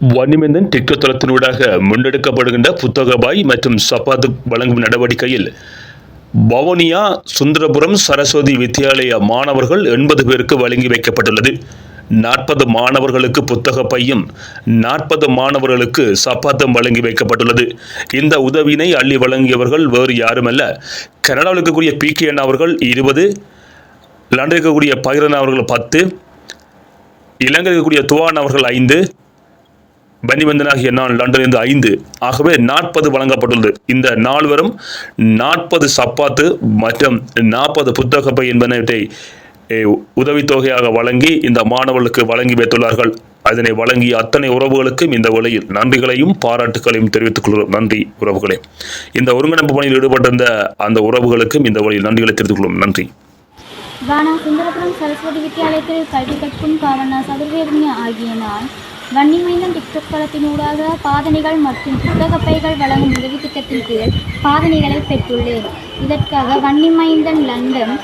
வன்னிமேந்தன் TikTok தளத்தினூடாக முன்னெடுக்கப்படுகின்ற புத்தகபாய் மற்றும் சப்பாத்து வழங்கும் நடவடிக்கையில் வவுனியா சுந்தரபுரம் சரஸ்வதி வித்தியாலய மாணவர்கள் எண்பது பேருக்கு வழங்கி வைக்கப்பட்டுள்ளது. நாற்பது மாணவர்களுக்கு புத்தக பையும் நாற்பது மாணவர்களுக்கு சப்பாத்தம் வழங்கி வைக்கப்பட்டுள்ளது. இந்த உதவியினை அள்ளி வழங்கியவர்கள் வேறு யாருமல்ல. கனடாவில் இருக்கக்கூடிய பி. கே. அவர்கள் இருபது லண்டனில் இருக்கக்கூடிய பகிரன் அவர்கள் பத்து இலங்கையில் இருக்கக்கூடிய துவான் அவர்கள் ஐந்து பனிவந்தனாகிய நான் லண்டனிலிருந்து ஐந்து. ஆகவே நாற்பது வழங்கப்பட்டுள்ளது. இந்த நால்வரும் நாற்பது சப்பாத்து மற்றும் நாற்பது புத்தகப்பை என்பனவற்றை உதவித்தொகையாக வழங்கி இந்த மாணவர்களுக்கு வழங்கி வைத்துள்ளார்கள். அதனை வழங்கிய அத்தனை உறவுகளுக்கும் இந்த வழியில் நன்றிகளையும் பாராட்டுகளையும் தெரிவித்துக் கொள்கிறோம். நன்றி உறவுகளே. இந்த ஒருங்கிணைப்பு பணியில் ஈடுபட்டிருந்த அந்த உறவுகளுக்கும் இந்த வழியில் நன்றிகளை தெரிவித்துக் கொள்வோம் நன்றி. வானா சுந்தரபுரம் சரஸ்வதி வித்தியாலயத்தில் கல்வி கற்கும் காவனா சதுர்வேதினி ஆகிய நான் வன்னிமைந்தன் டிக்டாக் தளத்தினூடாக பாதணிகள் மற்றும் புத்தகப்பைகள் வழங்கும் உதவி திட்டத்தின் கீழ் பாதணிகளை பெற்றுள்ளேன். இதற்காக வன்னிமைந்தன் லண்டன்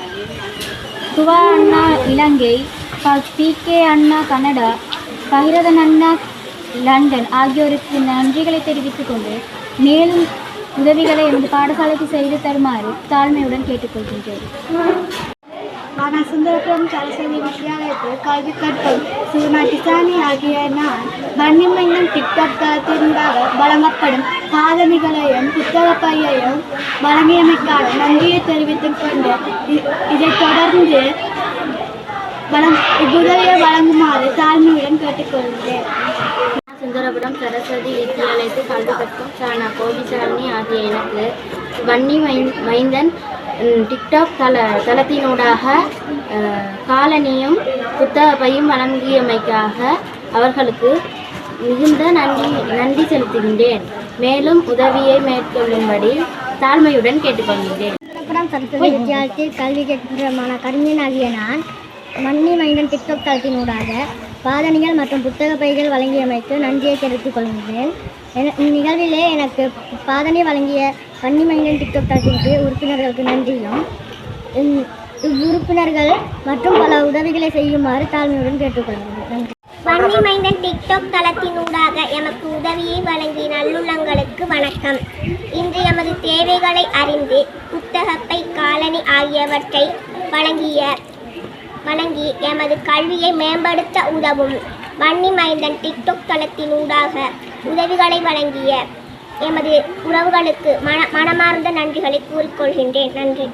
சுவா anna Ilangai P K anna Canada Pagirathan anna London ஆகியோருக்கு நன்றிகளை தெரிவித்துக் கொண்டு மேலும் உதவிகளை எனது பாடசாலைக்கு செய்து தருமாறு தாழ்மையுடன் கேட்டுக்கொள்கின்றேன். ஆனால் சுந்தரபுரம் சரஸ்வதி வித்யாலயத்தில் கல்வி கற்கும் ஸ்ரீமா டிசானி ஆகிய நான் வன்னிமைந்தன் டிக்டாக் தளத்தினூடாக வழங்கப்படும் சாதனைகளையும் புத்தக பையையும் வழங்கியமைக்கான நன்றியை தெரிவித்துக் கொண்டு இ- இதைத் தொடர்ந்து வழங் இவ்வுதவியை வழங்குமாறு தாழ்மையுடன் கேட்டுக்கொள்கிறேன் சுந்தரபுரம் சரஸ்வதி வித்தியாலயத்தில் கல்வி கற்கும் சானா கோபிசாரணி ஆகிய எனக்கு வன்னி மைந்தன் டிக்டாக் தள தளத்தினூடாக காலனியும் காலனியும் புத்தகப்பையும் வழங்கியமைக்காக அவர்களுக்கு மிகுந்த நன்றி நன்றி செலுத்துகின்றேன். மேலும் உதவியை மேற்கொள்ளும்படி தாழ்மையுடன் கேட்டுக்கொள்கின்றேன். சுந்தரபுரம் சரஸ்வதி கல்வி கற்கின்றமான கவிஞன் ஆகிய நான் மன்னி மைண்டன் டிக்டாக் தளத்தினூடாக பாதணிகள் மற்றும் புத்தக பைகள் வழங்கியமைக்கு நன்றியை தெரிவித்துக் கொள்கிறேன் என- இந்நிகழ்விலே எனக்கு பாதணி வழங்கிய வன்னி மைண்டன் டிக்டாக் தளத்திற்கு உறுப்பினர்களுக்கு நன்றியும். இவ்வுறுப்பினர்கள் மற்றும் பல உதவிகளை செய்யுமாறு தாழ்மையுடன் கேட்டுக்கொள்கிறேன். நன்றி. வன்னிமைந்தன் டிக்டாக் தளத்தினூடாக எமக்கு உதவியை வழங்கிய நல்லுள்ளங்களுக்கு வணக்கம். இன்று எமது தேவைகளை அறிந்து புத்தகப்பை காலனி ஆகியவற்றை வழங்கிய வழங்கி எமது கல்வியை மேம்படுத்த உதவும் வன்னிமைந்தன் டிக்டாக் தளத்தினூடாக உதவிகளை வழங்கிய எமது உறவுகளுக்கு மன மனமார்ந்த நன்றிகளை கூறிக்கொள்கின்றேன். நன்றி.